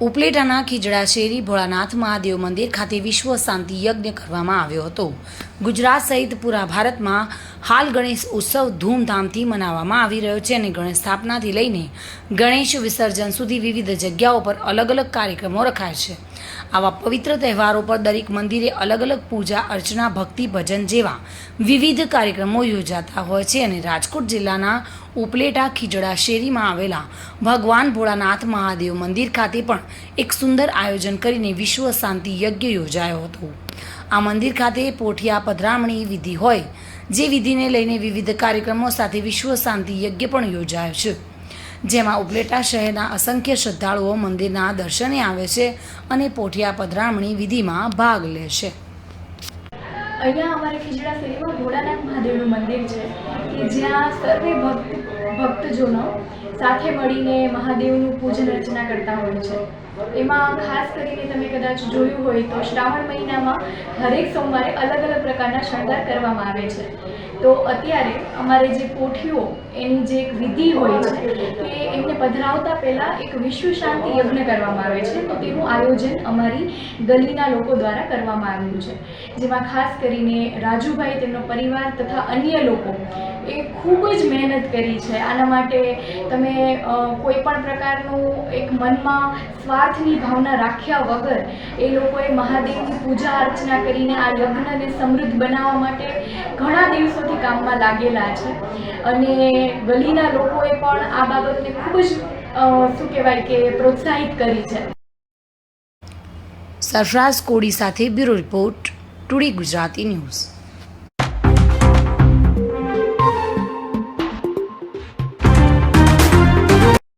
ઉપલેટાના ખીજડા શેરી ભોળાનાથ મહાદેવ મંદિર ખાતે વિશ્વ શાંતિ યજ્ઞ કરવામાં આવ્યો હતો. ગુજરાત સહિત પૂરા ભારતમાં હાલ ગણેશ ઉત્સવ ધૂમધામથી મનાવવામાં આવી રહ્યો છે અને ગણેશ સ્થાપનાથી લઈને ગણેશ વિસર્જન સુધી વિવિધ જગ્યાઓ પર અલગ અલગ કાર્યક્રમો રખાય છે. આવા પવિત્ર તહેવારો પર દરેક મંદિરે અલગ અલગ પૂજા, અર્ચના, ભક્તિ, ભજન જેવા વિવિધ કાર્યક્રમો યોજાતા હોય છે અને રાજકોટ જિલ્લાના ઉપલેટા ખીજડા શેરીમાં આવેલા ભગવાન ભોળાનાથ મહાદેવ મંદિર ખાતે પણ એક સુંદર આયોજન કરીને વિશ્વ શાંતિ યજ્ઞ યોજાયો હતો. આ મંદિર ખાતે પોઠિયા પધરામણી વિધિ હોય, જે વિધિને લઈને વિવિધ કાર્યક્રમો સાથે વિશ્વ શાંતિ યજ્ઞ પણ યોજાયો છે. જેમાં ઉપલેટા શહેરના અસંખ્ય શ્રદ્ધાળુઓ મંદિરના દર્શને આવે છે અને પોઠિયા પધરામણી વિધિમાં ભાગ લે છે. અહીંયા અમારે ખીજડા શેરીમાં ભોળાનાથ મહાદેવનું મંદિર છે કે જ્યાં સર્વે ભક્ત ભક્તજનો સાથે મળીને મહાદેવનું પૂજન રચના કરતા હોય છે. એમાં ખાસ કરીને તમે કદાચ જોયું હોય તો શ્રાવણ મહિનામાં હરેક સોમવારે અલગ અલગ પ્રકારના શણગાર કરવામાં આવે છે. તો અત્યારે અમારે જે પોઠીઓ એની જે એક વિધિ હોય છે કે એમને પધરાવતા પહેલાં એક વિશ્વ શાંતિ યજ્ઞ કરવામાં આવે છે. તો તેનું આયોજન અમારી ગલીના લોકો દ્વારા કરવામાં આવ્યું છે. જેમાં ખાસ કરીને રાજુભાઈ, તેમનો પરિવાર તથા અન્ય લોકો એ ખૂબ જ મહેનત કરી છે. આના માટે તમે કોઈ પણ પ્રકારનું એક મનમાં સ્વાર્થની ભાવના રાખ્યા વગર એ લોકોએ મહાદેવની પૂજા અર્ચના કરીને આ યજ્ઞને સમૃદ્ધ બનાવવા માટે ઘણા દિવસોથી કામમાં લાગેલા છે. અને ગલીના લોકોએ પણ આ બાબતને ખૂબ જ શું કહેવાય કે પ્રોત્સાહિત કરી છે. સરફરાઝ કોડી સાથે bureau report, today Gujarati news.